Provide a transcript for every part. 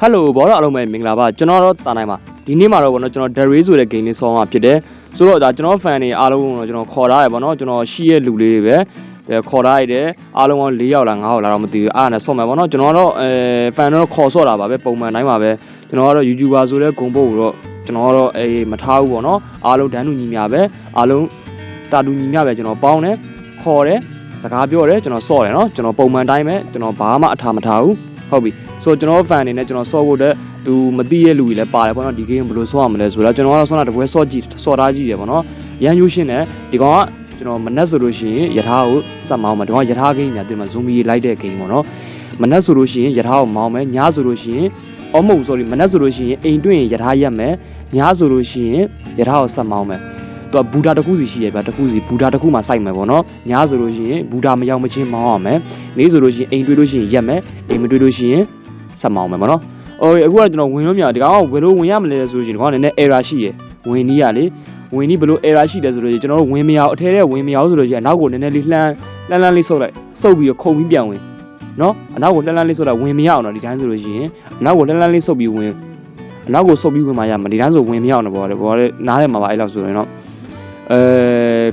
ဟယ်လိုဘောတော့အားလုံးပဲမင်္ဂလာပါကျွန်တော်တော့တာနိုင်ပါဒီနေ့မှာတော့ဗောနော်ကျွန်တော် Dare ဆိုတဲ့ game လေးဆောင်းမှာဖြစ်တယ်ဆိုတော့ဒါကျွန်တော် fan တွေအားလုံးကိုကျွန်တော်ခေါ်ထားရဗောနော်ကျွန်တော်ရှိရဲ့လူလေးတွေပဲအဲခေါ်ထားရတယ်အားလုံးက၄ယောက်လား၅ယောက်လားတော့မသိဘူးအားနဲ့ဆော့မယ်ဗောနော်ကျွန်တော်တော့အဲ fan တော့ခေါ်ဆော့တာပါပဲပုံမှန်တိုင်းပါပဲကျွန်တော်ကတော့ YouTuber ဆိုတဲ့ဂုံပုတ်ကိုတော့ကျွန်တော်ကတော့အေးမထားဘူးဗောနော်အားလုံးဒန်းတူညီမျှပဲအားလုံးတာတူညီမျှပဲကျွန်တော်ပေါင်းတယ်ခေါ်တယ်စကားပြောတယ်ကျွန်တော်ဆော့တယ်နော်ကျွန်တော်ပုံမှန်တိုင်းပဲကျွန်တော်ဘာမှအထာမထားဘူးဟုတ်ပြီ ဆိုတော့ကျွန်တော် fan အနေနဲ့ကျွန်တော်ဆော့ဖို့တဲ့သူမသိရဲ့လူကြီးလည်းပါတယ်ပေါ့နော်ဒီ game ဘယ်လိုဆော့ရမလဲဆိုတော့ကျွန်တော်ကတော့ဆော့တာတပွဲဆော့ကြည့်ဆော့ထားကြည့်တယ်ပေါ့နော်ရန်ယူရှင်းတယ်ဒီကောင်ကကျွန်တော်မနက်ဆိုလို့ရှိရင်ယထာကိုစက်မောင်းမှာဒီကောင်ကယထာ game ညာတင်မှာ zombie လိုက်တဲ့ game ပေါ့နော်မနက်ဆိုလို့ရှိရင်ယထာကိုမောင်းမယ်ညဆိုလို့ရှိရင်အော်မဟုတ် sorry မနက်ဆိုလို့ရှိရင်အိမ်တွင်းရင်ယထာရက်မယ်ညဆိုလို့ရှိရင်ယထာကိုစက်မောင်းမယ်သူကဘူတာတစ်ခုစီရှိရပြတစ်ခုစီဘူတာတစ်ခုမှစိုက်မယ်ပေါ့နော်ညဆိုလို့ရှိရင်ဘူတာမရောက်မချင်းမောင်းရမယ်နေ့ဆိုလို့ရှိရင်အိမ်တွေးလို့ရှိရင်ရက်မယ်အိမ်မတွေးလို့ရှိရင် စက်မောင်းမယ်ပေါ့နော်အော်အခုကကျွန်တော်ဝင်လို့မရဒီကောင်ကဘယ်လိုဝင်ရမလဲဆိုလို့ရှိရင်ဒီကောင်ကနည်းနည်း error ရှိရယ်ဝင်နီးရလေဝင်နီးဘယ်လို error ရှိတယ်ဆိုလို့ရှိရင်ကျွန်တော်တို့ဝင်မရအောင်အထဲထဲဝင်မရအောင်ဆိုလို့ရှိရင်နောက်ကိုနည်းနည်းလေးလှမ်းလှမ်းလှမ်းလေးဆုပ်လိုက်ဆုပ်ပြီးတော့ခုံပြီးပြန်ဝင်နော်အနောက်ကိုလှမ်းလှမ်းလေးဆုပ်လိုက်ဝင်မရအောင်တော့ဒီတိုင်းဆိုလို့ရှိရင်အနောက်ကိုလှမ်းလှမ်းလေးဆုပ်ပြီးဝင်အနောက်ကိုဆုပ်ပြီးဝင်မှရမှာဒီတိုင်းဆိုဝင်မရအောင်တော့ဘောတယ်ဘောတယ်နားထဲမှာပါအဲ့လောက်ဆိုရင်တော့အဲ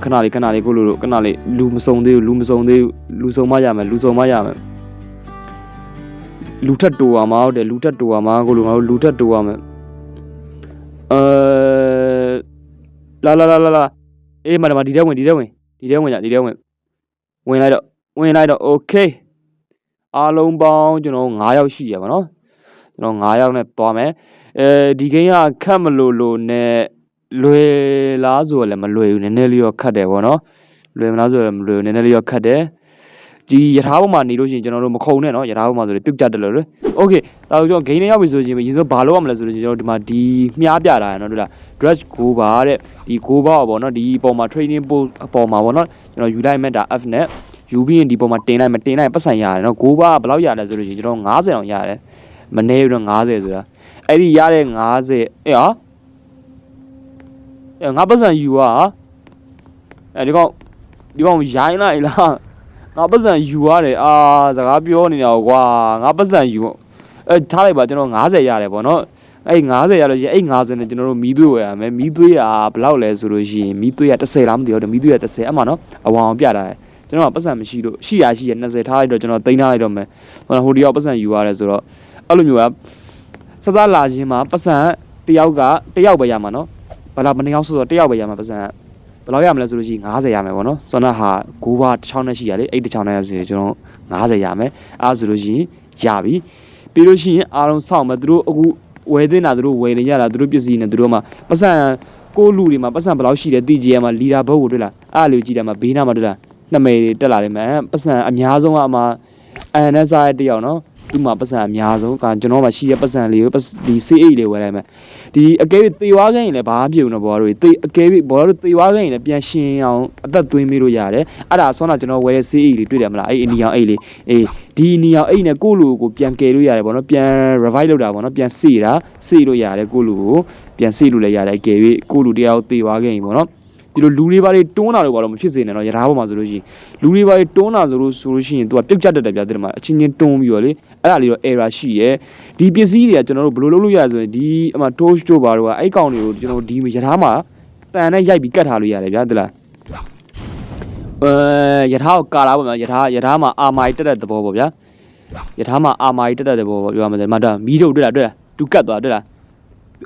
ခဏလေးခဏလေးကိုလိုလိုခဏလေးလူမစုံသေးဘူးလူမစုံသေးဘူးလူစုံမရမယ်လူစုံမရမယ် လူထက်တူအောင်မဟုတ်တယ်လူထက်တူအောင်မကိုလိုငါတို့လူထက်တူအောင်မယ်အဲလာလာလာလာလာအေးမလာမဒီထဲဝင်ဒီထဲဝင်ဒီထဲဝင်ကြဒီထဲဝင်ဝင်လိုက်တော့ဝင်လိုက်တော့ okay အားလုံးပေါင်းကျွန်တော်9ယောက်ရှိရပါတော့ကျွန်တော်9ယောက်နဲ့သွားမယ်အဲဒီဂိမ်းကခက်မလို့လို့နဲ့လွယ်လားဆိုတော့လည်းမလွယ်ဘူးနည်းနည်းလေးတော့ခက်တယ်ဗောနော်လွယ်မလားဆိုတော့မလွယ်ဘူးနည်းနည်းလေးတော့ခက်တယ် ဒီယထာဘုံမှာနေလို့ရှိရင်ကျွန်တော်တို့မခုံနဲ့နော်ယထာဘုံမှာဆိုရင်ပြုတ်ကြတယ်လို့လေ။ Okay ဒါဆိုကျွန်တော်ဂိမ်းထဲရောက်ပြီဆိုရင်ရင်ဆိုဘာလုပ်ရမလဲဆိုတော့ကျွန်တော်ဒီမှာဒီမြားပြတာရနော်တို့လား dress go bar တဲ့ဒီ go bar ပေါ့နော်ဒီအပေါ်မှာ training post အပေါ်မှာပေါ့နော်ကျွန်တော်ယူလိုက်မဲ့ဒါ F နဲ့ယူပြီးရင်ဒီပေါ်မှာတင်လိုက်မတင်လိုက်ပတ်စံရတယ်နော် go bar ဘယ်လောက်ရလဲဆိုလို့ရှိရင်ကျွန်တော်90တောင်ရတယ်မနေဘူးတော့90ဆိုတာအဲ့ဒီရတဲ့90အေးဟာငါပတ်စံယူอ่ะအဲဒီကောင်ဒီကောင်ရိုင်းလိုက်လား ငါပတ်စံယူရတယ်အာစကားပြောနေတာကွာငါပတ်စံယူအဲထားလိုက်ပါကျွန်တော်90ရတယ်ပေါ့နော်အဲ့90ရလို့ရှိရင်အဲ့90နဲ့ကျွန်တော်တို့မီးသွေးဝယ်ရမယ်မီးသွေးကဘယ်လောက်လဲဆိုလို့ရှိရင်မီးသွေးက30လားမသိဘူးမီးသွေးက30အမှနော်အဝအောင်ပြတာတယ်ကျွန်တော်ကပတ်စံမရှိလို့ရှိရရှိရ20ထားလိုက်တော့ကျွန်တော်တိန်းထားလိုက်တော့မယ်ဟိုဟိုတယောက်ပတ်စံယူရတယ်ဆိုတော့အဲ့လိုမျိုးကစစလာခြင်းမှာပတ်စံတယောက်ကတယောက်ပဲရမှာနော်ဘာလာမနေအောင်ဆိုတော့တယောက်ပဲရမှာပတ်စံ ဘယ်လောက်ရမလဲဆိုလို့ရှိရင်90ရမယ်ပေါ့နော်စောနဟာ9ပါးတစ်ချောင်းနဲ့ရှိရလေအဲ့တစ်ချောင်းနဲ့ဆိုရင်ကျွန်တော်90ရမယ်အားဆိုလို့ရှိရင်ရပြီပြီးလို့ရှိရင်အားလုံးစောင့်မယ်သူတို့အခုဝယ်တင်တာသူတို့ဝယ်နေရတာသူတို့ပစ္စည်းနဲ့သူတို့မှပတ်စံကိုလူတွေမှာပတ်စံဘယ်လောက်ရှိတယ်တီဂျီရမှာလီဒါဘုတ်ကိုတွေ့လားအားလိုကြည့်တယ်မှာဘေးနားမှာတွေ့လားနှစ်မေတက်လာတယ်မယ်ပတ်စံအများဆုံးကအမှအန်နက်စာရဲ့တယောက်နော်သူ့မှာပတ်စံအများဆုံးကကျွန်တော်မှရှိတဲ့ပတ်စံလေးကိုဒီ C8 လေးဝယ်လိုက်မယ် ဒီအကဲသေွားခိုင်းရင်လည်းဘာမှပြုံတော့ဘောတို့သေအကဲဘောတို့သေွားခိုင်းရင်လည်းပြန်ရှင်းအောင်အသက်သွင်းမိလို့ရတယ်အဲ့ဒါဆောင်းတော့ကျွန်တော်ဝယ်တဲ့ C8 လေးတွေ့တယ်မလားအဲ့အနီအောင်အိတ်လေးအေးဒီအနီအောင်အိတ်နဲ့ကိုယ့်လူကိုပြန်ကယ်လို့ရတယ်ဘောနော်ပြန် revive လုပ်တာဘောနော်ပြန်စေတာစေလို့ရတယ်ကိုယ့်လူကိုပြန်စေလို့လည်းရတယ်ကယ်၍ကိုယ့်လူတယောက်သေွားခိုင်းရင်ဘောနော်ဒီလိုလူတွေဘာတွေတွန်းတာလို့ဘာလို့မဖြစ်စေနဲ့တော့ရထားပေါ်မှာဆိုလို့ရှိရင်လူတွေဘာတွေတွန်းတာဆိုလို့ဆိုလို့ရှိရင်သူကပြုတ်ကျတတ်တယ်ဗျာတဲ့မှာအချင်းချင်းတွန်းပြီးတော့လေ အဲ့ဒါလေးတော့ error ရှိရယ်ဒီပစ္စည်းတွေကကျွန်တော်တို့ဘယ်လိုလုပ်လို့ရလဲဆိုရင်ဒီအမှ toast တို့ဘာတို့ကအဲ့ကောင်တွေကိုကျွန်တော်ဒီရထားမှာတန်နဲ့ရိုက်ပြီးကတ်ထားလို့ရတယ်ဗျာတဲ့လားအဲရထားကိုကာလာပေါ့ဗျာရထားရထားမှာအာမာကြီးတက်တဲ့သဘောပေါ့ဗျာရထားမှာအာမာကြီးတက်တဲ့သဘောပေါ့ပြောရမှာတယ်မတာမီးတို့တွေ့လားတွေ့လားသူကတ်သွားတွေ့လား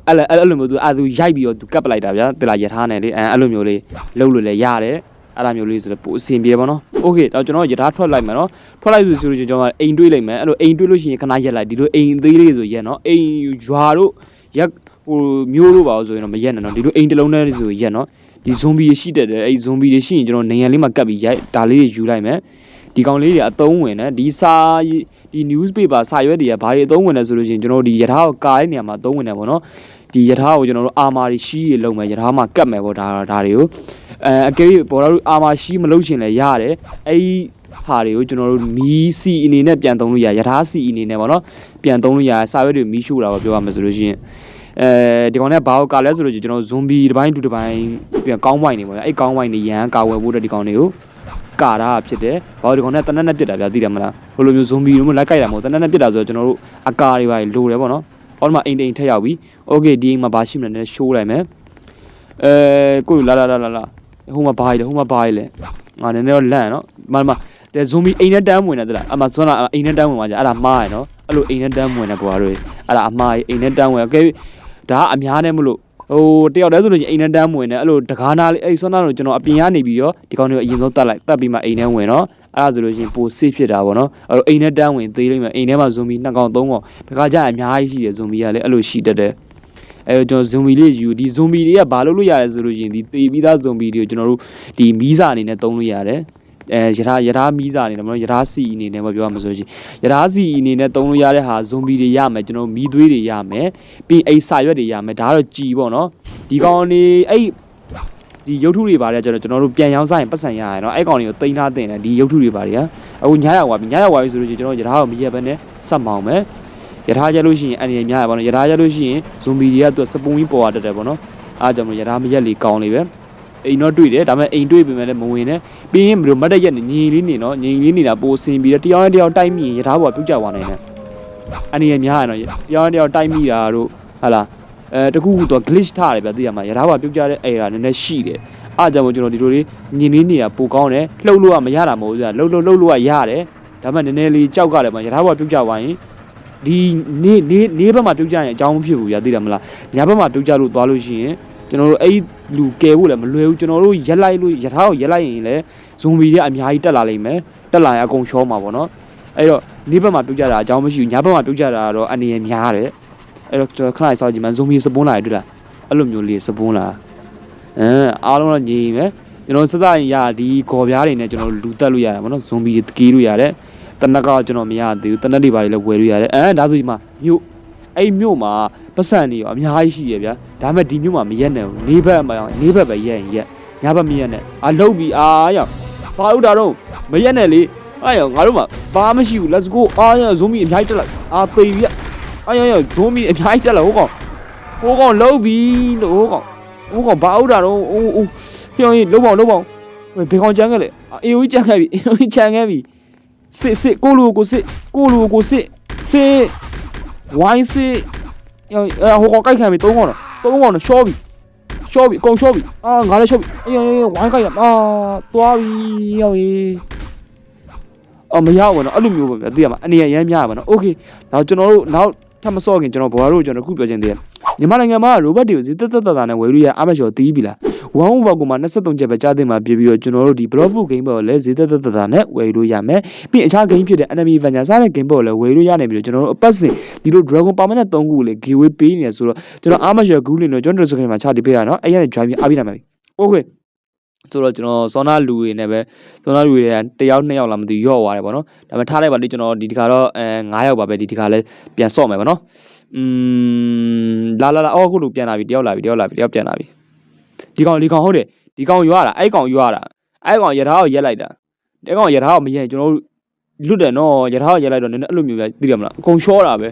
အဲ့လိုအဲ့လိုမျိုးသူအဲ့သူရိုက်ပြီးတော့သူကတ်ပလိုက်တာဗျာတလားရထားနဲ့လေအဲအဲ့လိုမျိုးလေးလှုပ်လို့လည်းရတယ် အဲ့လိုမျိုးလေးဆိုတော့ပိုအဆင်ပြေပါတော့โอเคတော့ကျွန်တော်ရထားထွက်လိုက်မယ်နော်ထွက်လိုက်ဆိုဆိုလို့ကျွန်တော်အိမ်တွေးလိုက်မယ်အဲ့လိုအိမ်တွေးလို့ရှိရင်ခဏရက်လိုက်ဒီလိုအိမ်သေးလေးဆိုရက်နော်အိမ်ရွာတို့ရက်ဟိုမျိုးတို့ပါလို့ဆိုရင်တော့မရက်နဲ့နော်ဒီလိုအိမ်တစ်လုံးတည်းဆိုရက်နော်ဒီဇွန်ဘီရှိတဲ့အဲ့ဒီဇွန်ဘီတွေရှိရင်ကျွန်တော်နေရန်လေးမှာကတ်ပြီးရိုက်ဒါလေးတွေယူလိုက်မယ်ဒီကောင်လေးတွေအသုံးဝင်တယ်ဒီစာဒီ newspaper စာရွက်တွေကဘာတွေအသုံးဝင်လဲဆိုလို့ရှိရင်ကျွန်တော်ဒီရထားကိုကားတဲ့နေရာမှာအသုံးဝင်တယ်ပေါ့နော်ဒီရထားကိုကျွန်တော်တို့အာမာတွေရှိရလုံးမယ်ရထားမှာကတ်မယ်ပေါ့ဒါဒါတွေကို အဲအကယ်၍ပေါ်တော့အာမာရှိမလုပ်ချင်လဲရတယ်အဲ့ဒီဟာတွေကိုကျွန်တော်တို့မီးစီအနေနဲ့ပြန်သုံးလို့ရရထားစီအနေနဲ့ပေါ့နော်ပြန်သုံးလို့ရစာရွက်တွေမီးရှို့တာပေါ့ပြောရမယ်ဆိုလို့ရှိရင်အဲဒီကောင်နဲ့ဘာကိုကာလဲဆိုလို့ကျွန်တော်ဇွန်ဘီတစ်ပိုင်းတူတစ်ပိုင်းပြန်ကောင်းဝိုင်းနေပေါ့အဲ့ကောင်းဝိုင်းနေရန်ကာဝယ်ဖို့တဲ့ဒီကောင်တွေကို ကာတာဖြစ်တယ်ဘာလို့ဒီကောင်နဲ့တနက်နဲ့ပြစ်တာဗျာသိတယ်မလားဘယ်လိုမျိုးဇွန်ဘီလိုမျိုးလိုက်ကြိုက်တာမဟုတ်တနက်နဲ့ပြစ်တာဆိုတော့ကျွန်တော်တို့အကာတွေပါလိုတယ်ပေါ့နော်အော်ဒီမှာအိမ်တိန်ထက်ရောက်ပြီโอเคဒီအိမ်မှာဘာရှိမလဲနည်းရှိုးလိုက်မယ်အဲကိုလာလာလာလာလာ ဟိုမှာဘာကြီးလဲဟိုမှာဘာကြီးလဲငါနည်းနည်းတော့လန့်နော်မမတဲဇွန်မီအိမ်နဲ့တန်းဝင်တယ်တလားအမဆွမ်းလာအိမ်နဲ့တန်းဝင်ပါကြအဲ့ဒါမှားရနော်အဲ့လိုအိမ်နဲ့တန်းဝင်တယ်ကွာတို့အဲ့ဒါအမှားကြီးအိမ်နဲ့တန်းဝင်ကဲဒါကအများနဲ့မလို့ဟိုတယောက်တည်းဆိုလို့အိမ်နဲ့တန်းဝင်တယ်အဲ့လိုတကားနာလေးအဲ့ဆွမ်းနာတော့ကျွန်တော်အပြင်ကနေပြီးရောဒီကောင်တွေအရင်ဆုံးတတ်လိုက်တတ်ပြီးမှအိမ်နဲ့ဝင်တော့အဲ့ဒါဆိုလို့ရှိရင်ပိုဆေးဖြစ်တာပေါ့နော်အဲ့လိုအိမ်နဲ့တန်းဝင်သေးလိမ့်မယ်အိမ်ထဲမှာဇွန်မီနှစ်ကောင်သုံးကောင်တကားကြအများကြီးရှိတယ်ဇွန်မီကလည်းအဲ့လိုရှိတတ်တယ် အဲ့တော့ကျွန်တော်ဇွန်ဘီလေးယူဒီဇွန်ဘီတွေကဘာလို့လို့ရလဲဆိုလို့ရှိရင်ဒီသေပြီးသားဇွန်ဘီတွေကိုကျွန်တော်တို့ဒီမီးစာအနေနဲ့သုံးလို့ရတယ်အဲရထားရထားမီးစာအနေနဲ့မဟုတ်ရထားစီအနေနဲ့မပြောရမဆိုရှင်ရထားစီအနေနဲ့သုံးလို့ရတဲ့ဟာဇွန်ဘီတွေရမယ်ကျွန်တော်မီးသွေးတွေရမယ်ပြီးအိစာရွက်တွေရမယ်ဒါကတော့ကြည်ပေါ့နော်ဒီကောင်နေအဲ့ဒီရုပ်ထုတွေပါတယ်ကျွန်တော်ကျွန်တော်တို့ပြန်ရောင်းစားရင်ပတ်စံရရနော်အဲ့ကောင်တွေကိုတိန်းထားတင်တယ်ဒီရုပ်ထုတွေပါတယ်အခုညရောက်သွားပြီညရောက်သွားပြီဆိုလို့ရှိရင်ကျွန်တော်ရထားကိုမရက်ဘဲနဲ့ဆက်မောင်းမယ် ရထားကြလို့ရှိရင်အနေနဲ့များရပါတော့ရထားကြလို့ရှိရင်ဇွန်ဘီတွေကသူကစပုံကြီးပေါ်ရတတ်တယ်ပေါ့နော်အားကြောင့်မလို့ရထားမရက်လေးကောင်းလေးပဲအိမ်တော့တွေ့တယ်ဒါပေမဲ့အိမ်တွေ့ပေမဲ့လည်းမဝင်နဲ့ပြီးရင်ဘယ်လိုမတ်တက်ရက်နေညီလေးနေနော်ညီလေးနေတာပိုဆင်ပြီးတော့တယောက်နဲ့တယောက်တိုက်မိရင်ရထားပေါ်ပြုတ်ကျသွားနိုင်တယ်အနေနဲ့များရနော်တယောက်နဲ့တယောက်တိုက်မိတာတို့ဟာလားအဲတခုခုတော့ glitch ထားတယ်ဗျသိရမှာရထားပါပြုတ်ကြတဲ့ error နည်းနည်းရှိတယ်အားကြောင့်မို့ကျွန်တော်ဒီလိုလေးညင်လေးနေတာပိုကောင်းတယ်လှုပ်လို့ကမရတာမဟုတ်ဘူးဗျလှုပ်လို့လှုပ်လို့ကရတယ်ဒါပေမဲ့နည်းနည်းလေးကြောက်ကလည်းမရထားပါပြုတ်ကြသွားရင် ဒီနေ့နေ့နေ့ဘက်မှာပြုတ်ကြရင်အကြောင်းမဖြစ်ဘူးဗျသိတယ်မလားညဘက်မှာပြုတ်ကြလို့သွားလို့ရှိရင်ကျွန်တော်တို့အဲ့ဒီလူကယ်ဖို့လည်းမလွယ်ဘူးကျွန်တော်တို့ရက်လိုက်လို့ရထားကိုရက်လိုက်ရင်လည်းဇွန်ဘီတွေကအများကြီးတက်လာလိမ့်မယ်တက်လာရင်အကုန်ရှောမှာပေါ့နော်အဲ့တော့နေ့ဘက်မှာပြုတ်ကြတာအကြောင်းမရှိဘူးညဘက်မှာပြုတ်ကြတာကတော့အနေရများတယ်အဲ့တော့ကျွန်တော်ခဏစောင့်ကြည့်မှဇွန်မီစပွန်းလာရတွေ့လားအဲ့လိုမျိုးလေးစပွန်းလာအဲအားလုံးတော့ညီမယ်ကျွန်တော်စစရင်ရဒီဂေါ်ပြားတွေနဲ့ကျွန်တော်လူတက်လို့ရတယ်ဗောနော်ဇွန်မီတကီးလို့ရတယ် တနက်ကကျွန်တော်မရသေးဘူးတနက်တွေပါလေလဲဝယ်လို့ရတယ်အဲဒါဆိုဒီမှာမြို့အဲ့မြို့မှာပတ်စံနေရောအများကြီးရှိရဗျာဒါပေမဲ့ဒီမြို့မှာမရက်နဲ့ဘူးနေဘက်မှာနေဘက်ပဲရက်ရင်ရက်ညဘက်မရက်နဲ့အလုတ်ပြီးအာရောက်ဘာဥတာတော့မရက်နဲ့လေအာရောက်ငါတို့မှာဘာမှမရှိဘူး let's go အာရောက် zombie အများကြီးတက်လာအာသိပြီအာရောက် zombie အများကြီးတက်လာဟိုကောင်ဟိုကောင်လုတ်ပြီးလို့ဟိုကောင်ဟိုကောင်ဘာဥတာတော့အိုးအိုးပြောင်းရင်လုတ်ပေါအောင်လုတ်ပေါအောင်ဘယ်ကောင်ကြမ်းခဲ့လဲအေအိုကြီးကြမ်းခဲ့ပြီအေအိုကြီးကြမ်းခဲ့ပြီ စစ်စစ်ကိုလူကိုစစ်ကိုလူကိုစစ်စစ်ဝိုင်းစစ်ဟိုဟိုကောင်ကြိုက်ခံပြီသုံးကောင်တော့သုံးကောင်တော့ရှော့ပြီရှော့ပြီအကုန်ရှော့ပြီအာငါလည်းရှော့ပြီအေးအေးဝိုင်းကြိုက်ရအာသွားပြီရောက်ရေအော်မရောက်ဘူးနော်အဲ့လိုမျိုးပဲဗျာသိရမှာအနေရရမ်းများပါနော်โอเคနောက်ကျွန်တော်တို့နောက်ထပ်မစော့ခင်ကျွန်တော်ဘော်တို့ကျွန်တော်ခုပြောချင်သေးတယ် မြန်မာနိုင်ငံမှာရိုဘတ်တွေကိုဇီတက်တက်တက်တာနဲ့ဝယ်လို့ရအားမလျှော်တီးပြီလားဝမ်ဝဘောကမှာ23ချက်ပဲကြားသိမှာပြပြီးတော့ကျွန်တော်တို့ဒီ Block Food Game ပေါ်လည်းဇီတက်တက်တက်တာနဲ့ဝယ်လို့ရမယ်ပြီးအခြား game ဖြစ်တဲ့ Enemy Avenger စတဲ့ game ပေါ်လည်းဝယ်လို့ရနိုင်ပြီးတော့ကျွန်တော်တို့အပတ်စဉ်ဒီလို Dragon Permanent 3ခုကိုလည်း giveaway ပေးနေရဆိုတော့ကျွန်တော်အားမလျှော် Google နဲ့ကျွန်တော်တို့စခိုင်မှာချတီးပေးရနော်အဲ့ရနေ join ပြီးအားပေးနိုင်ပါပြီ Okay ဆိုတော့ကျွန်တော်စောနာလူတွေနဲ့ပဲစောနာလူတွေကတယောက်နှစ်ယောက်လာမသိရော့သွားတယ်ပေါ့နော်ဒါပေမဲ့ထားလိုက်ပါလိကျွန်တော်ဒီတစ်ခါတော့အဲ9ယောက်ပါပဲဒီတစ်ခါလဲပြန်ဆော့မယ်ပေါ့နော် อืมလာလာလာအော်ခုလူပြန်လာပြီတယောက်လာပြီတယောက်လာပြီတယောက်ပြန်လာပြီဒီကောင်ဒီကောင်ဟုတ်တယ်ဒီကောင်ရွာတာအဲ့ကောင်ရွာတာအဲ့ကောင်ရထားကိုရက်လိုက်တာအဲ့ကောင်ရထားကိုမရက်ကျွန်တော်လွတ်တယ်နော်ရထားကိုရက်လိုက်တော့နည်းနည်းအဲ့လိုမျိုးပဲသိတယ်မလားအကုန်ရှော့တာပဲ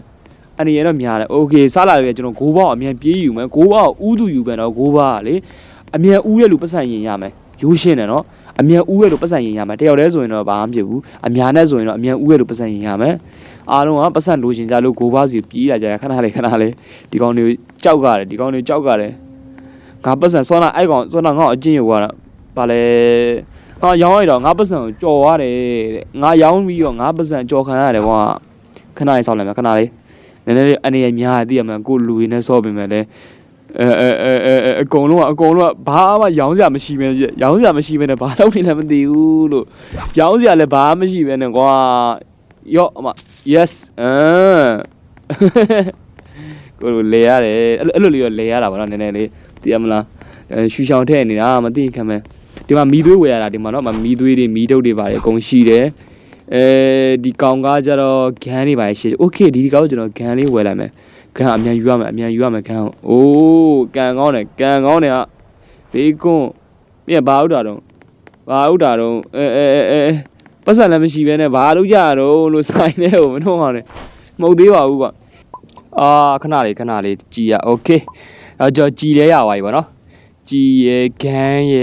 အနေရတော့များတယ်โอเคစားလာတယ်ကျွန်တော်ဂိုးပေါက်အမြန်ပြေးယူမယ်ဂိုးပေါက်ဥသူယူပြန်တော့ဂိုးပေါကလေအမြန်ဥရဲ့လူပတ်ဆိုင်ရင်ရမယ်ရိုးရှင်းတယ်နော် အမြန်ဥရဲ့လူပတ်ဆိုင်ရင်ရမယ်တယောက်တည်းဆိုရင်တော့ဘာမှမဖြစ်ဘူးအမြန်နဲ့ဆိုရင်တော့အမြန်ဥရဲ့လူပတ်ဆိုင်ရင်ရမယ်အားလုံးကပတ်ဆက်လိုချင်ကြလို့ဂိုးပေါစီပြေးလာကြရခဏလေးခဏလေးဒီကောင်တွေကြောက်ကြတယ်ဒီကောင်တွေကြောက်ကြတယ်ငါပတ်ဆက်စောနာအဲ့ကောင်စောနာငါ့ကိုအကျင့်ယူသွားတာဗာလေငါရောင်းရတော့ငါပတ်ဆက်ကိုကြော်ရတယ်တဲ့ငါရောင်းပြီးတော့ငါပတ်ဆက်ကြော်ခံရတယ်ကွာခဏလေးစောင့်လိုက်မယ်ခဏလေးနည်းနည်းလေးအနေရများသိရမယ်ကိုလူရင်းနဲ့စောပြင်မယ်လေ အဲအဲအဲအဲအဲအကုန်လုံးကအကုန်လုံးကဘာမှရောင်းစရာမရှိပဲရောင်းစရာမရှိပဲနဲ့ဘာလုပ်နေလဲမသိဘူးလို့ရောင်းစရာလည်းဘာမှမရှိပဲနဲ့ကွာရော့အမ yes အမ်ကိုလိုလေရတယ်အဲ့လိုအဲ့လိုလေးတော့လေရတာပါတော့နည်းနည်းလေးသိရမလားအဲရှူရှောင်ထည့်နေတာမသိခံမဲ့ဒီမှာမီးသွေးဝယ်ရတာဒီမှာတော့မီးသွေးတွေမီးတုပ်တွေပါတယ်အကုန်ရှိတယ်အဲဒီကောင်ကကြတော့ဂန်တွေပါရှိတယ်โอเคဒီဒီကောင်ကျွန်တော်ဂန်လေးဝယ်လိုက်မယ် ဂန်အမြန်ယူရမယ်အမြန်ယူရမယ်ဂန်အိုးကန်ကောင်းတယ်ကန်ကောင်းတယ်ကဘေးကွန်းမြက်ဘာဥတာတော့ဘာဥတာတော့အဲအဲအဲအဲပတ်စံလည်းမရှိဘဲနဲ့ဘာလုပ်ကြရတော့လို့ဆိုင်နေကိုမနှုံးအောင်နဲ့မဟုတ်သေးပါဘူးကွာအာခဏလေးခဏလေးကြည်ရโอเคအဲကြောကြည်လဲရပါပြီဗောနော်ကြည်ရဂန်ရ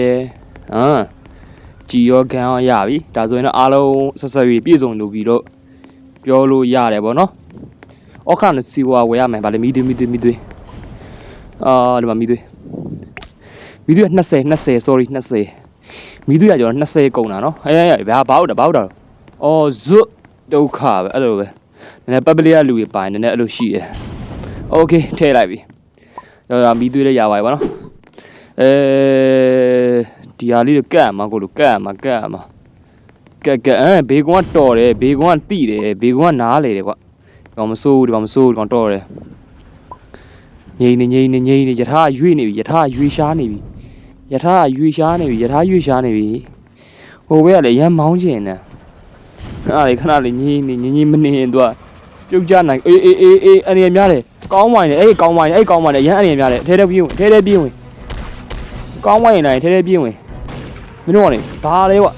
ဟမ် ကြည်ရောကန်ရောရပြီဒါဆိုရင်တော့အားလုံးဆက်ဆက်ပြီးပြည့်စုံလို့ပြီတော့ပြောလို့ရတယ်ဗောနော် အောက်ခါနဲ့စီဝါဝယ်ရမယ်ဗာလေမီသွေးမီသွေးမီသွေးအာဒီမှာမီသွေးမီသွေး20 20 sorry 20မီသွေးကကျွန်တော်20ကုန်တာနော်အဲအဲဘာဘာဟုတ်တာဘာဟုတ်တာအော်ဇွတ်ဒုက္ခပဲအဲ့လိုပဲနည်းနည်းပပလေးကလူတွေပိုင်နည်းနည်းအဲ့လိုရှိတယ်โอเคထည့်လိုက်ပြီတော့မီသွေးလည်းရပါပြီဗောနော်အဲဒီဟာလေးကိုကတ်အမှာကိုလိုကတ်အမှာကတ်အမှာကတ်ကတ်အဲဘေကွန်ကတော်တယ်ဘေကွန်ကတိတယ်ဘေကွန်ကနားလေတယ်ကွာဒီ ကောင်မစိုးဘူးဒီကောင်မစိုးဘူးဒီကောင်တော်တယ်ငိမ့်နေငိမ့်နေငိမ့်နေယထာရွေ့နေပြီယထာရွေ့ရှားနေပြီယထာရွေ့ရှားနေပြီယထာရွေ့ရှားနေပြီဟိုဘက်ကလည်းရမ်းမောင်းကျင်နေခဏလေးခဏလေးငိမ့်နေငိမ့်ငိမ့်မနေရင်သူကပြုတ်ကြနိုင်အေးအေးအေးအေးအနေရများတယ်ကောင်းပါနေအဲ့ကောင်းပါနေအဲ့ကောင်းပါနေရမ်းအနေရများတယ်ထဲထဲပြေးဝင်ထဲထဲပြေးဝင်ကောင်းဝိုင်းနိုင်ထဲထဲပြေးဝင်မင်းတို့ကလည်းဘာလဲကွာ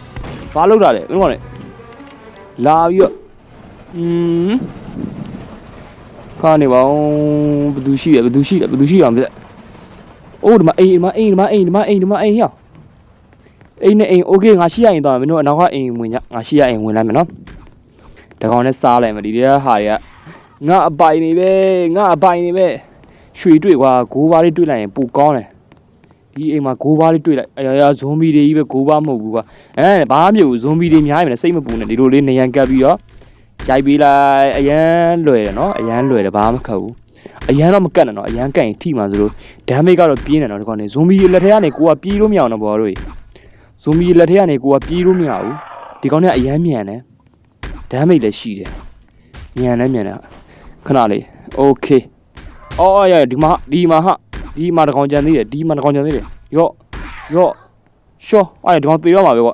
ဘာလောက်တာလဲမင်းတို့ကလည်းလာပြီးတော့อืม ခါနေပါဦးဘယ်သူရှိလဲဘယ်သူရှိလဲဘယ်သူရှိအောင်ပြက်အိုးဒီမှာအိမ်ဒီမှာအိမ်ဒီမှာအိမ်ဒီမှာအိမ်ဒီမှာအိမ်ဟောအိမ်နဲ့အိမ်โอเคငါရှိရရင်တော့မင်းတို့အနောက်ကအိမ်ဝင်ကြငါရှိရအိမ်ဝင်လိုက်မယ်နော်တကောင်နဲ့စားလိုက်မယ်ဒီတွေကဟာတွေကငါအပိုင်နေပဲငါအပိုင်နေပဲရွှေတွေ့ကွာဂိုးပါးလေးတွေ့လိုက်ရင်ပူကောင်းတယ် ဒီအိမ်မှာဂိုးဘားလေးတွေ့လိုက်အရာရာဇွန်ဘီတွေကြီးပဲဂိုးဘားမဟုတ်ဘူးကွာအဲဘာမှမဖြစ်ဘူးဇွန်ဘီတွေများရင်လည်းစိတ်မပူနဲ့ဒီလိုလေးနေရန်ကပ်ပြီးတော့ ရိုက်ပေးလိုက်အရန်လွယ်တယ်နော်အရန်လွယ်တယ်ဘာမှမခက်ဘူးအရန်တော့မကတ်နဲ့နော်အရန်ကတ်ရင်ထိမှာဆိုလို့ damage ကတော့ပြင်းတယ်နော်ဒီကောင်နေ zombie လက်ထက်ကနေကိုကပြေးလို့မရအောင်တော့ဘောတို့ zombie လက်ထက်ကနေကိုကပြေးလို့မရဘူးဒီကောင်နေအရန်မြန်တယ် damage လည်းရှိတယ်မြန်တယ်မြန်တယ်ခဏလေး okay အော်ရဒီမှာဒီမှာဟာဒီမှာတကောင်ကြံသေးတယ်ဒီမှာတကောင်ကြံသေးတယ်ရော့ရော့ရှော့အဲ့ဒီကောင်သေရမှာပဲကွာ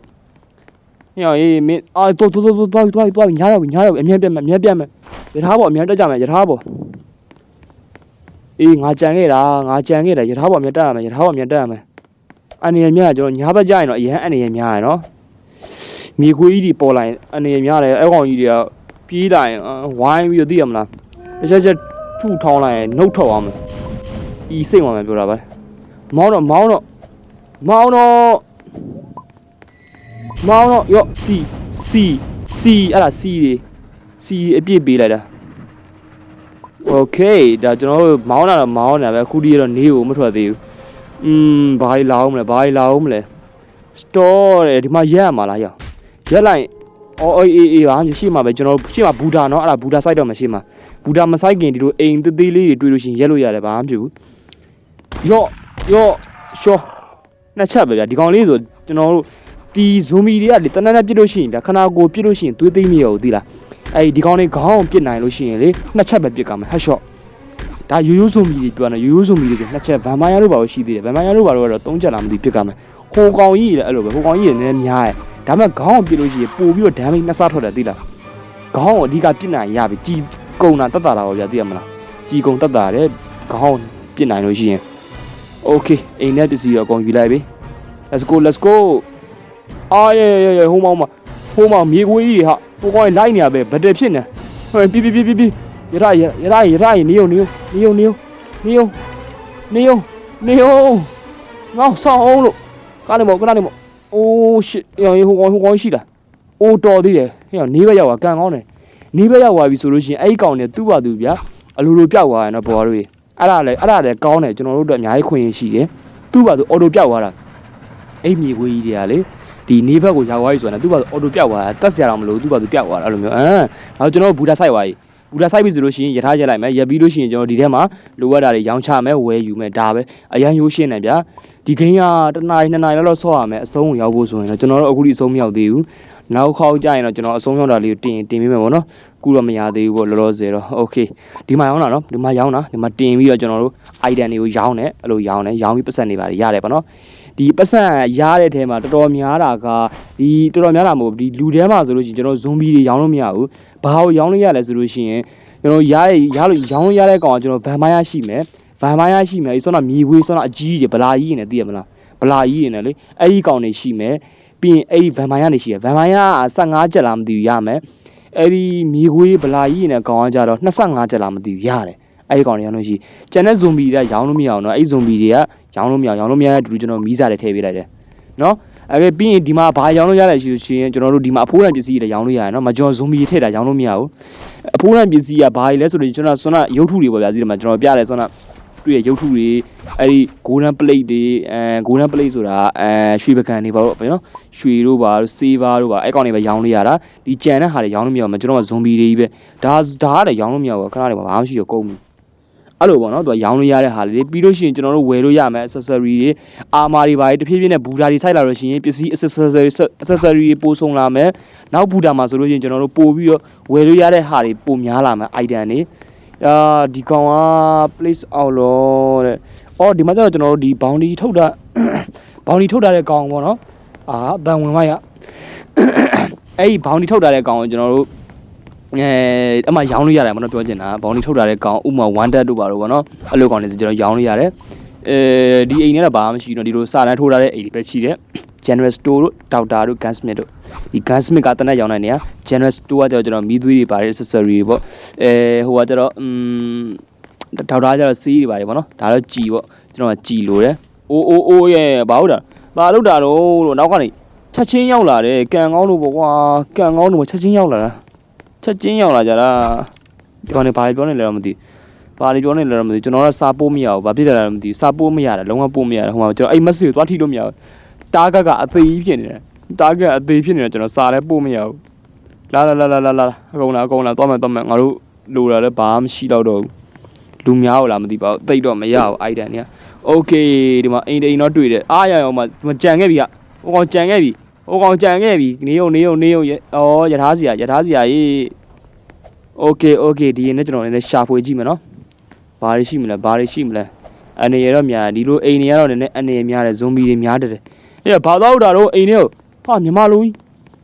ဟေ့အေးမင်းအာတော်တော်တော်တော်တော်တော်တော်ညာတော့ညာတော့အမြဲပြတ်မယ်အမြဲပြတ်မယ်ရထားပေါ်အမြဲတက်ကြမယ်ရထားပေါ်အေးငါကြံခဲ့တာငါကြံခဲ့တာရထားပေါ်အမြဲတက်ရမယ်ရထားပေါ်အမြဲတက်ရမယ်အနေရများကျွန်တော်ညာဘက်ကြရင်တော့အရန်အနေရများရယ်နော်မြေခွေးကြီးတွေပေါ်လာရင်အနေရများတယ်အဲ့ကောင်ကြီးတွေကပြေးလာရင်ဝိုင်းပြီးတော့သိရမလားတစ်ချက်ချက်ထုထောင်းလိုက်ရင်နှုတ်ထွက်အောင်မယ်ဤစိတ်ဝင်မယ်ပြောတာပဲမောင်းတော့မောင်းတော့မောင်းတော့ မောင်းတော့ရော့စီစီစီအဲ့ဒါစီတွေစီအပြည့်ပေးလိုက်တာโอเคဒါကျွန်တော်တို့မောင်းတာတော့မောင်းတာပဲအခုဒီကတော့နေကိုမထွက်သေးဘူးอืมဘာကြီးလာအောင်မလဲဘာကြီးလာအောင်မလဲ store တဲ့ဒီမှာရက်ရမှာလားရောရက်လိုက်အော်အေးအေးအေးပါရှေ့မှာပဲကျွန်တော်ရှေ့မှာဘူဒါเนาะအဲ့ဒါဘူဒါ site တော့မရှိမှာဘူဒါမ site ခင်ဒီလိုအိမ်သေးသေးလေးတွေတွေ့လို့ရှိရင်ရက်လို့ရတယ်ဘာမှမဖြစ်ဘူးရော့ ရော့ရှော့နှစ်ချက်ပဲဗျာဒီကောင်လေးဆိုကျွန်တော်တို့ ဒီဇိုမီတွေကလေတနက်နဲ့ပြစ်လို့ရှိရင်ဒါခနာကိုပြစ်လို့ရှိရင်သွေးသိမ့်မရဘူးသိလားအဲ့ဒီကောင်လေးခေါင်းအောင်ပြစ်နိုင်လို့ရှိရင်လေနှစ်ချက်ပဲပြစ်ကမယ်ဟက်ရှော့ဒါရိုးရိုးဇိုမီတွေပြောတယ်ရိုးရိုးဇိုမီတွေဆိုနှစ်ချက်ဗန်မိုင်းယာတို့ဘာလို့ရှိသေးတယ်ဗန်မိုင်းယာတို့ဘာလို့ကတော့သုံးချက်လားမသိပြစ်ကမယ်ဟိုကောင်ကြီးလေအဲ့လိုပဲဟိုကောင်ကြီးလည်းနည်းနည်းများတယ်ဒါပေမဲ့ခေါင်းအောင်ပြစ်လို့ရှိရင်ပို့ပြီးတော့ဒမ်းမိတ်နှစ်ဆထွက်တယ်သိလားခေါင်းအောင်အဓိကပြစ်နိုင်ရပြီជីကုံတာတက်တာတော့ဗျာသိရမလားជីကုံတက်တာတဲ့ခေါင်းအောင်ပြစ်နိုင်လို့ရှိရင် Okay အိမ်နဲ့ပစ္စည်းတော့အကုန်ယူလိုက်ပြီ Let's go let's go အာရေရေရေဟိုမောင်မဟိုမောင်မြေခွေးကြီးတွေဟာဟိုကောင်လိုက်နေရပဲဘတ်တယ်ဖြစ်နေဟဲ့ပြပြပြပြပြရရရရရရနေုံနေုံနေုံနေုံနေုံနေုံနေုံငေါဆောင်းအောင်လို့ကားနေမောကားနေမောအိုးရှစ်ရောင်ဟိုကောင်ဟိုကောင်ရှိလားအိုးတော်သေးတယ်ဟဲ့နေဘက်ရောက်သွားကန်ကောင်းတယ်နေဘက်ရောက်သွားပြီဆိုလို့ရှိရင်အဲ့ဒီကောင်နဲ့သူ့ပါသူဗျာအလိုလိုပြောက်သွားတယ်နော်ဘော်တို့ကြီးအဲ့ဒါလည်းအဲ့ဒါလည်းကောင်းတယ်ကျွန်တော်တို့အတွက်အများကြီးခွင့်ရရှိတယ်သူ့ဘာသူအော်တိုပြောက်သွားတာအဲ့မြေခွေးကြီးတွေကလေ ဒီနေဘက်ကိုရောက်သွားပြီဆိုတော့သူ့ဘာသူအော်တိုပြောက်သွားတာတက်စရာတော့မလိုသူ့ဘာသူပြောက်သွားတာအဲ့လိုမျိုးအမ်ဒါဆိုကျွန်တော်ဘူတာဆိုင်သွားပြီဘူတာဆိုင်ပြီဆိုလို့ရှိရင်ရထားရက်လိုက်မယ်ရက်ပြီးလို့ရှိရင်ကျွန်တော်ဒီထဲမှာလိုအပ်တာတွေရောင်းချမယ်ဝယ်ယူမယ်ဒါပဲအရန်ရိုးရှင်းတယ်ဗျာဒီဂိမ်းကတစ်နာရီနှစ်နာရီလောက်တော့ဆော့ရမယ်အဆုံးကိုရောက်ဖို့ဆိုရင်တော့ကျွန်တော်တို့အခုဒီအဆုံးမရောက်သေးဘူးနောက်ခေါက်ကြရင်တော့ကျွန်တော်အဆုံးရောက်တာလေးကိုတင်တင်ပေးမယ်ပေါ့နော်ကူတော့မရသေးဘူးပေါ့လောလောဆယ်တော့ okay ဒီမှာရောင်းတာနော်ဒီမှာရောင်းတာဒီမှာတင်ပြီးတော့ကျွန်တော်တို့ item တွေကိုရောင်းတယ်အဲ့လိုရောင်းတယ်ရောင်းပြီးပတ်စံနေပါတယ်ရတယ်ပေါ့နော် ဒီပတ်စံရတဲ့ထဲမှာတော်တော်များတာကဒီတော်တော်များတာမဟုတ်ဘူးဒီလူထဲမှာဆိုလို့ရှိရင်ကျွန်တော်ဇွန်ဘီတွေရောင်းလို့မရဘူးဘာကိုရောင်းလို့ရလဲဆိုလို့ရှိရင်ကျွန်တော်ရရရလို့ရောင်းလို့ရတဲ့ကောင်ကကျွန်တော်ဗန်မိုင်းရရှိမယ်ဗန်မိုင်းရရှိမယ်ဒီဆိုတော့မြေခွေးဆိုတော့အကြီးကြီးဗလာကြီးနေသိရမလားဗလာကြီးနေလေအဲ့ဒီကောင်တွေရှိမယ်ပြီးရင်အဲ့ဒီဗန်မိုင်းကနေရှိရဗန်မိုင်းက15ကျက်လားမသိဘူးရမယ်အဲ့ဒီမြေခွေးဗလာကြီးနဲ့ကောင်ကကြတော့25ကျက်လားမသိဘူးရတယ် အဲ့ဒီကောင်တွေရောင်းလို့ရှိကျန်တဲ့ဇွန်ဘီတွေကရောင်းလို့မရအောင်တော့အဲ့ဒီဇွန်ဘီတွေကရောင်းလို့မရအောင်ရောင်းလို့မရတဲ့အတူတူကျွန်တော်မီးစားတွေထည့်ပေးလိုက်တယ်နော်အဲပြီးရင်ဒီမှာဘာရောင်းလို့ရလဲရှိလို့ရှိရင်ကျွန်တော်တို့ဒီမှာအဖိုးရန်ပစ္စည်းတွေရောင်းလို့ရတယ်နော်မကျော်ဇွန်မီထည့်တာရောင်းလို့မရဘူးအဖိုးရန်ပစ္စည်းကဘာလဲဆိုတော့ကျွန်တော်ဆွမ်းနာရုပ်ထုတွေပေါ့ဗျာဒီမှာကျွန်တော်ပြတယ်ဆွမ်းနာတွေ့ရရုပ်ထုတွေအဲ့ဒီ golden plate တွေအဲ golden plate ဆိုတာအဲရွှေပကံတွေပါတော့ဗျာနော်ရွှေတို့ပါဆေးပါတို့ပါအဲ့ကောင်တွေပဲရောင်းလို့ရတာဒီကြံတဲ့ဟာတွေရောင်းလို့မရဘူးကျွန်တော်ကဇွန်ဘီတွေကြီးပဲဒါဒါကလည်းရောင်းလို့မရဘူးခဏလေးပါဘာမှမရှိတော့ကုန်ပြီ အဲ့လိုပေါ့နော်သူကရောင်းလို့ရတဲ့ဟာလေးတွေပြီးလို့ရှိရင်ကျွန်တော်တို့ဝယ်လို့ရမယ် accessory တွေအာမာတွေပါတွေတဖြည်းဖြည်းနဲ့ဘူတာတွေစိုက်လာလို့ရှိရင်ပစ္စည်း accessory accessory တွေပို့送လာမယ်နောက်ဘူတာမှာဆိုလို့ရှိရင်ကျွန်တော်တို့ပို့ပြီးတော့ဝယ်လို့ရတဲ့ဟာတွေပိုများလာမယ် item တွေအာဒီကောင်က place out လို့တဲ့အော်ဒီမှာကျတော့ကျွန်တော်တို့ဒီ bounty ထုတ်တာ bounty ထုတ်တာတဲ့ကောင်ပေါ့နော်အာဘန်ဝင်မရအဲ့ဒီ bounty ထုတ်တာတဲ့ကောင်ကိုကျွန်တော်တို့ အဲအမှရောင်းလို့ရတယ်မနော်ပြောချင်တာဘောင်းလေးထုတ်တာတဲ့ကောင်ဥမာ1 tat တို့ပါတော့ဗောနော်အဲ့လိုကောင်တွေကျွန်တော်ရောင်းလို့ရတယ်အဲဒီအိမ်ထဲတော့ဘာမှမရှိတော့ဒီလိုစာလန်းထိုးထားတဲ့အိမ်တွေပဲရှိတယ် General Store တို့ Doctor တို့ Gunsmith တို့ဒီ Gunsmith ကတနက်ရောင်းနိုင်နေရ General Store ကကျတော့ကျွန်တော်မီးသွေးတွေပါတဲ့ accessory တွေပေါ့အဲဟိုကကျတော့อืม Doctor ကျတော့စီးတွေပါတယ်ဗောနော်ဒါတော့ကြည်ပေါ့ကျွန်တော်ကကြည်လို့တယ်အိုးအိုးအိုးရဲ့ဘာဟုတ်တာဘာလို့တာတော့လို့နောက်ကနေချက်ချင်းရောက်လာတယ်ကန်ကောင်းလို့ပေါ့ကွာကန်ကောင်းလို့ချက်ချင်းရောက်လာတာ ချက်ချင်းရောက်လာကြတာဒီကောင်နေဘာတွေပြောနေလဲတော့မသိဘာတွေပြောနေလဲတော့မသိကျွန်တော်ကစာပို့မရဘူးဘာဖြစ်လဲတော့မသိစာပို့မရတယ်လုံးဝပို့မရတယ်ဟိုမှာကျွန်တော်အဲ့ message ကိုသွားထိလို့မရဘူးတားကကအသေးကြီးဖြစ်နေတယ်တားကအသေးဖြစ်နေတယ်ကျွန်တော်စာလည်းပို့မရဘူးလာလာလာလာလာလာအကုန်လာအကုန်လာသွားမယ်သွားမယ်ငါတို့လိုတာလည်းဘာမှမရှိတော့တော့ဘူးလူများဟုတ်လားမသိပါဘူးတိတ်တော့မရဘူး item เนี่ยโอเคဒီမှာအိမ်တိန်တော့တွေ့တယ်အားရအောင်မှမကြံခဲ့ပြီကဟိုကောင်ကြံခဲ့ပြီ ဟိုကောင်ကြံခဲ့ပြီနေုံနေုံနေုံရဲ့ဩယထာစီရယထာစီရရေးโอเคโอเคဒီရင်နဲ့ကျွန်တော်လည်းရှာဖွေကြည့်မယ်နော်ဘာတွေရှိမလဲဘာတွေရှိမလဲအနေရတော့များဒီလိုအိမ်တွေကတော့လည်းအနေရများတယ်ဇွန်ဘီတွေများတယ်အေးဘာသာဟုတ်တာတော့အိမ်တွေကိုဟာမြန်မာလူကြီး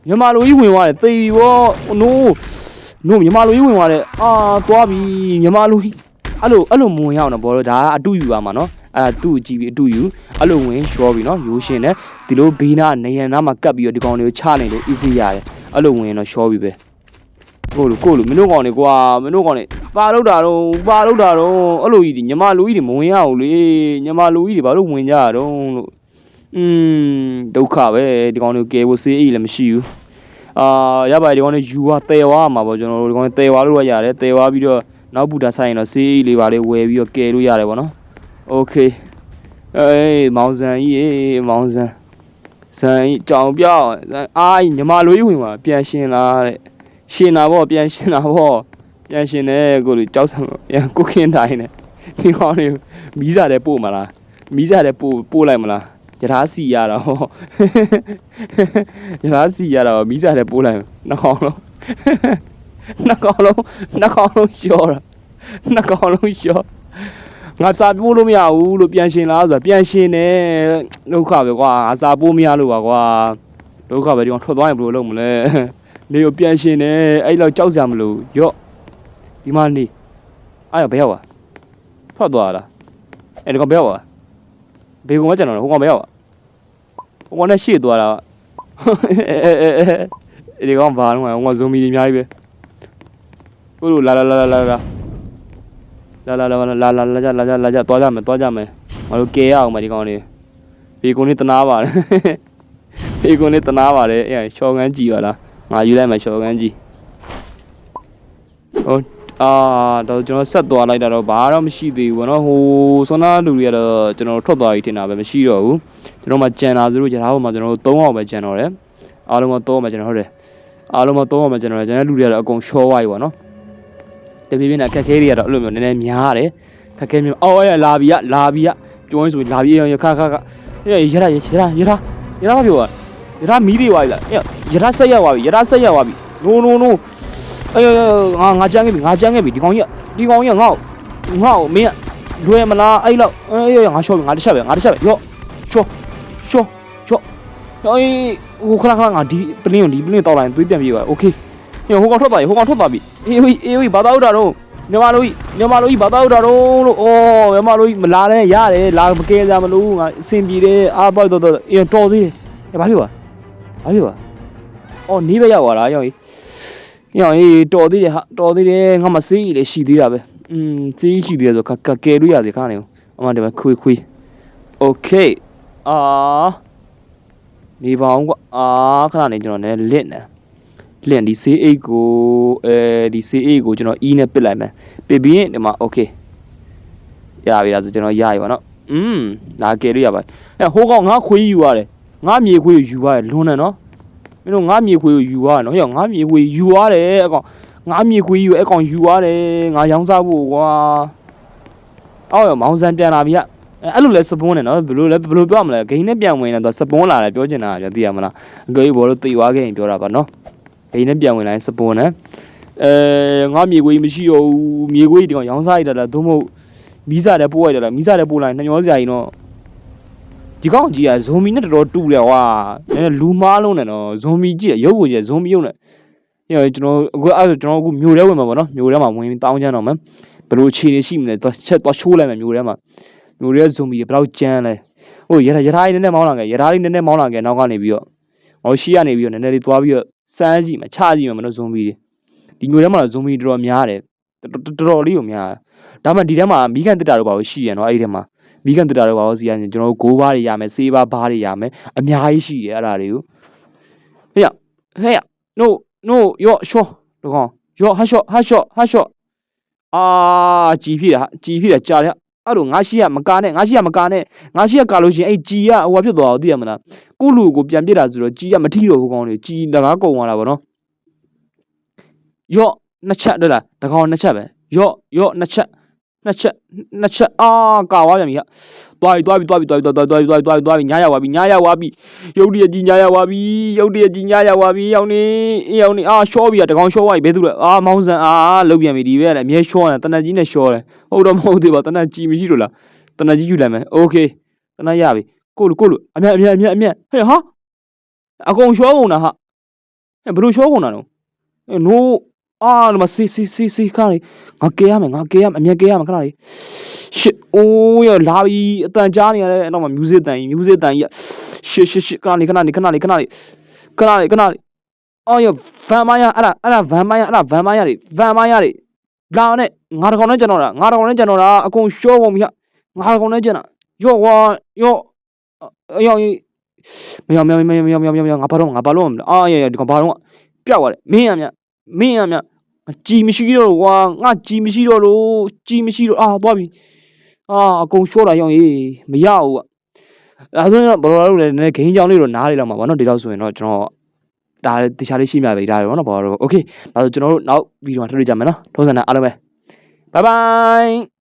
မြန်မာလူကြီးဝင်သွားတယ်သေပြီဗောနိုးနိုးမြန်မာလူကြီးဝင်သွားတယ်အာသွားပြီမြန်မာလူကြီးအဲ့လိုအဲ့လိုမဝင်ရအောင်တော့ဘောလို့ဒါကအတူယူရမှာနော် အဲ့ဒါသူ့ကိုကြည့်ပြီးအတူယူအဲ့လိုဝင်ရှောပြီနော်ရိုးရှင်းတယ်ဒီလိုဘေးနာနေရနာမှာကပ်ပြီးတော့ဒီကောင်တွေကိုချနိုင်လို့ easy ရတယ်အဲ့လိုဝင်ရင်တော့ရှောပြီပဲကိုလူကိုလူမင်းတို့ကောင်တွေကွာမင်းတို့ကောင်တွေပါလို့တာတော့ပါလို့တာတော့အဲ့လိုကြီးဒီညီမလူကြီးတွေမဝင်ရဘူးလေညီမလူကြီးတွေဘာလို့ဝင်ကြရတော့လို့อืมဒုက္ခပဲဒီကောင်တွေကယ်ဖို့စေးအိတ်လည်းမရှိဘူးအာရပါတယ်ဒီကောင်တွေယူသွားတဲသွားမှာပေါ့ကျွန်တော်တို့ဒီကောင်တွေတဲသွားလို့ရရတယ်တဲသွားပြီးတော့နောက်ဘူတာဆိုင်ရင်တော့စေးအိတ်လေးပါလေးဝယ်ပြီးတော့ကယ်လို့ရတယ်ပေါ့နော် โอเคအေးမောင်စံကြီးအေးမောင်စံစံကြီးကြောင်ပြောင်းစံအာညီမလွေးဝင်มาပြန်ရှင်လာတဲ့ရှင်လာပေါ့ပြန်ရှင်လာပေါ့ပြန်ရှင်တယ်ကိုလူကြောက်ဆံပြန်ကိုခင်းတိုင်းနဲ့ဒီကောင်လေးမီးစားတယ်ပို့မလားမီးစားတယ်ပို့ပို့လိုက်မလားယထာစီရတာဟောယထာစီရတာမီးစားတယ်ပို့လိုက်နှကောင်လုံးနှကောင်လုံးနှကောင်လုံးရှော့တာနှကောင်လုံးရှော့ ငါစာပို့လို့မရဘူးလို့ပြန်ရှင်လားဆိုတာပြန်ရှင်တယ်ဒုက္ခပဲကွာငါစာပို့မရလို့ပါကွာဒုက္ခပဲဒီကောင်ထွက်သွားရင်ဘယ်လိုလုပ်မလဲနေကိုပြန်ရှင်တယ်အဲ့လောက်ကြောက်စရာမလိုရော့ဒီမှာနေအဲ့ရဘယ်ရောက်ပါထွက်သွားလားအဲ့ဒီကောင်ဘယ်ရောက်ပါဘေကုံကကျွန်တော်ဟိုကောင်ဘယ်ရောက်ပါဟိုကောင်နဲ့ရှေ့သွားတာအဲ့ဒီကောင်ဘာလုံးကဟိုကောင်ဇွန်မီတွေအများကြီးပဲဟိုလိုလာလာလာလာလာ လာလာလာလာလာလာကြလာကြလာကြသွားကြမယ်သွားကြမယ်ငါတို့ကဲရအောင်မဒီကောင်လေးဘေကွန်လေးတနာပါတယ်ဘေကွန်လေးတနာပါတယ်အဲ့ရှော်ကန်းကြည့်ပါလားငါယူလိုက်မယ်ရှော်ကန်းကြည့်ဟိုအာတော့ကျွန်တော်ဆက်သွားလိုက်တာတော့ဘာတော့မရှိသေးဘူးဗောနော်ဟိုဆွမ်းနာလူတွေကတော့ကျွန်တော်ထွက်သွားပြီထင်တာပဲမရှိတော့ဘူးကျွန်တော်မှကြံလာသူတို့ကြထားပေါ်မှာကျွန်တော်တို့၃အောင်ပဲကြံတော့တယ်အားလုံးမ၃အောင်ပဲကျွန်တော်ဟုတ်တယ်အားလုံးမ၃အောင်ပဲကျွန်တော်တယ်ကျန်တဲ့လူတွေကတော့အကုန်ရှော်သွားပြီဗောနော် တပြေးပြေးနဲ့အခက်ခဲတွေကတော့အဲ့လိုမျိုးနည်းနည်းများတယ်ခက်ခဲမျိုးအော်ရလာပြီကလာပြီကပြောရင်ဆိုလာပြီရခခခအေးရရရရရရရမပြောရရမီးတွေပါလားအေးရရဆက်ရောက်ပါပြီရရဆက်ရောက်ပါပြီ no no no အေးငါငါကြမ်းခဲ့ပြီငါကြမ်းခဲ့ပြီဒီကောင်ကြီးဒီကောင်ကြီးငါ့ကိုငါ့ကိုမင်းလွယ်မလားအဲ့လောက်အေးငါရှော့ပြီငါတစ်ချက်ပဲငါတစ်ချက်ပဲရော့ရှော့ရှော့ရှော့အေးဟိုခဏခဏငါဒီပလင်းကိုဒီပလင်းတောက်လိုက်သွေးပြန်ပြေးပါโอเค ဟိုကောင်ထွက်သွားပြီဟိုကောင်ထွက်သွားပြီအေးဝီအေးဝီဘာသာဥတာတော့ညီမတို့ကြီးညီမတို့ကြီးဘာသာဥတာတော့လို့ဩညီမတို့ကြီးမလာနဲ့ရတယ်လာမကဲကြမလို့ငါအဆင်ပြေတယ်အာတော့တော့အေးတော်သေးတယ်အဲဘာဖြစ်ပါဘာဖြစ်ပါအော်နီးပဲရောက်သွားတာရောက်ကြီးရောက်ကြီးတော်သေးတယ်ဟာတော်သေးတယ်ငါမစေးကြီးလည်းရှိသေးတာပဲอืมစေးရှိသေးတယ်ဆိုကကကဲလို့ရသေးခါနေအမှန်တည်းခွေခွေโอเคအာ နေပါအောင်ကွာအာခဏနေကျွန်တော်လည်းလင့်နေ လင့်ဒီ C8 ကိုအဲဒီ C8 ကိုကျွန်တော် E နဲ့ပစ်လိုက်မယ်ပစ်ပြီးရင်ဒီမှာ okay ရပြီလားဆိုကျွန်တော်ရပြီပါနော်อืมလာကယ်လို့ရပါအဲဟိုကောင်ငါခွေးယူရတယ်ငါမြေခွေးကိုယူရတယ်လွန်တယ်နော်မင်းတို့ငါမြေခွေးကိုယူရတယ်နော်ဟဲ့ငါမြေခွေးယူရတယ်အကောင်ငါမြေခွေးယူအကောင်ယူရတယ်ငါရောင်းစားဖို့ကွာအော်မောင်စံပြန်လာပြီကအဲအဲ့လိုလဲစပွန်းနေနော်ဘယ်လိုလဲဘယ်လိုပြောမလဲဂိမ်းနဲ့ပြန်ဝင်လာတော့စပွန်းလာတယ်ပြောချင်တာကြသိရမလားအကိုကြီးဘောလို့တေသွားခဲ့ရင်ပြောတာပါနော် ဂိမ်းနဲ့ပြန်ဝင်လာရင်စပွန်းနေအဲငါမြေခွေးမရှိတော့ဘူးမြေခွေးဒီကောင်ရောင်းစားရတာလားသို့မဟုတ်မီးစားတဲ့ပို့ရတယ်လားမီးစားတဲ့ပို့လိုက်နှမျောစရာကြီးတော့ဒီကောင်ကြီးကဇွန်မီနဲ့တော်တော်တူတယ်ကွာအဲလူမားလုံးနဲ့တော့ဇွန်မီကြီးရုပ်ကိုကြီးဇွန်မီရုပ်နဲ့ညကျွန်တော်အခုအဲ့ဒါကျွန်တော်အခုမြို့ထဲဝင်မှာပေါ့နော်မြို့ထဲမှာဝင်ပြီးတောင်းချမ်းတော့မယ်ဘယ်လိုခြေနေရှိမလဲတော့ချက်တော့ချိုးလိုက်မယ်မြို့ထဲမှာမြို့ထဲဇွန်မီဘယ်လောက်ကြမ်းလဲဟိုရရထားလေးနည်းနည်းမောင်းလာခဲ့ရထားလေးနည်းနည်းမောင်းလာခဲ့နောက်ကနေပြီးတော့ဟောရှိကနေပြီးတော့နည်းနည်းလေးသွားပြီးတော့ စမ်းကြည့်မယ်ချကြည့်မယ်မလို့ဇွန်မီတွေဒီမြို့ထဲမှာတော့ဇွန်မီတော်တော်များတယ်တော်တော်လေးကိုများတယ်ဒါမှဒီထဲမှာမိကန်တက်တာတို့ပါလို့ရှိရနော်အဲ့ဒီထဲမှာမိကန်တက်တာတို့ပါလို့စီရရင်ကျွန်တော်တို့ဂိုးဘားတွေရမယ်ဆေးဘားဘားတွေရမယ်အများကြီးရှိတယ်အဲ့ဒါတွေကိုဟေ့ရဟေ့ရ no no ယောရှောဒီကောင်ယောဟာရှောဟာရှောဟာရှောအာကြည်ဖြစ်တာကြည်ဖြစ်တာကြားတယ် အဲ့လိုငါရှိရမကာနဲ့ငါရှိရမကာနဲ့ငါရှိရကာလို့ရှိရင်အဲ့ကြည်ရဟိုဖြစ်သွားအောင်သိရမလားကိုလူကိုပြန်ပြစ်တာဆိုတော့ကြည်ရမထီတော့ဟိုကောင်တွေကြည်တကားကုံသွားတာဗောနော်ယောနှစ်ချက်တွေ့လားတကောင်နှစ်ချက်ပဲယောယောနှစ်ချက် နှစ်ချက်နှစ်ချက်အာကာသွားပြန်ပြီဟာသွားပြီသွားပြီသွားပြီသွားပြီသွားပြီသွားပြီသွားပြီသွားပြီညားရောက်သွားပြီညားရောက်သွားပြီရုပ်တရက်ကြီးညားရောက်သွားပြီရုပ်တရက်ကြီးညားရောက်သွားပြီရောက်နေရောက်နေအာရှော့ပြီတကောင်ရှော့သွားပြီဘယ်သူလဲအာမောင်းဆန်အာလုတ်ပြန်ပြီဒီဘက်လည်းအမြဲရှော့နေတနက်ကြီးနဲ့ရှော့တယ်ဟုတ်တော့မဟုတ်သေးပါတနက်ကြီးမရှိလို့လားတနက်ကြီးယူလိုက်မယ်โอเคတနက်ရပြီကိုလူကိုလူအမြတ်အမြတ်အမြတ်အမြတ်ဟဲ့ဟာအကုန်ရှော့ကုန်တာဟာဟဲ့ဘယ်လိုရှော့ကုန်တာတော့အဲနိုး အာဒီမှာစီစီစီစီခါလေးငါကဲရမယ်ငါကဲရမယ်အမြဲကဲရမယ်ခဏလေးရှစ်အိုးရလာပြီအတန်ကြားနေရတယ်အဲ့တော့မှ music တန်ကြီး music တန်ကြီးရှစ်ရှစ်ရှစ်ခဏလေးခဏလေးခဏလေးခဏလေးခဏလေးခဏလေးအော်ရဗန်မိုင်းရအဲ့ဒါအဲ့ဒါဗန်မိုင်းရအဲ့ဒါဗန်မိုင်းရတွေဗန်မိုင်းရတွေလာနဲ့ငါတကောင်နဲ့ကျွန်တော်တာငါတကောင်နဲ့ကျွန်တော်တာအကုန်ရှော့ကုန်ပြီဟာငါတကောင်နဲ့ကျွန်တော်ရော့ဝါရော့အယောင်မယောင်မယောင်မယောင်မယောင်မယောင်မယောင်ငါဘာတော့ငါဘာလို့မလဲအာရရဒီကောင်ဘာတော့ပျောက်သွားတယ်မင်းရမြ မင်းရမြ ကြည်မရှိတော့လို့ကွာငါကြည်မရှိတော့လို့ကြည်မရှိတော့အာသွားပြီအာအကုန်ရှော့တာရောင်ရေးမရဘူးကွာအဲဒါဆိုရင်တော့ဘော်တော်တို့လည်းနည်းနည်းဂိမ်းကြောင်လေးတော့နားလေတော့မှာဗောနော်ဒီတော့ဆိုရင်တော့ကျွန်တော်ဒါတခြားလေးရှိမြပြီဒါတွေဗောနော်ဘော်တော်တို့โอเคဒါဆိုကျွန်တော်တို့နောက်ဗီဒီယိုမှာတွေ့ကြမယ်နော်ထုံးစံနဲ့အားလုံးပဲဘိုင်ဘိုင်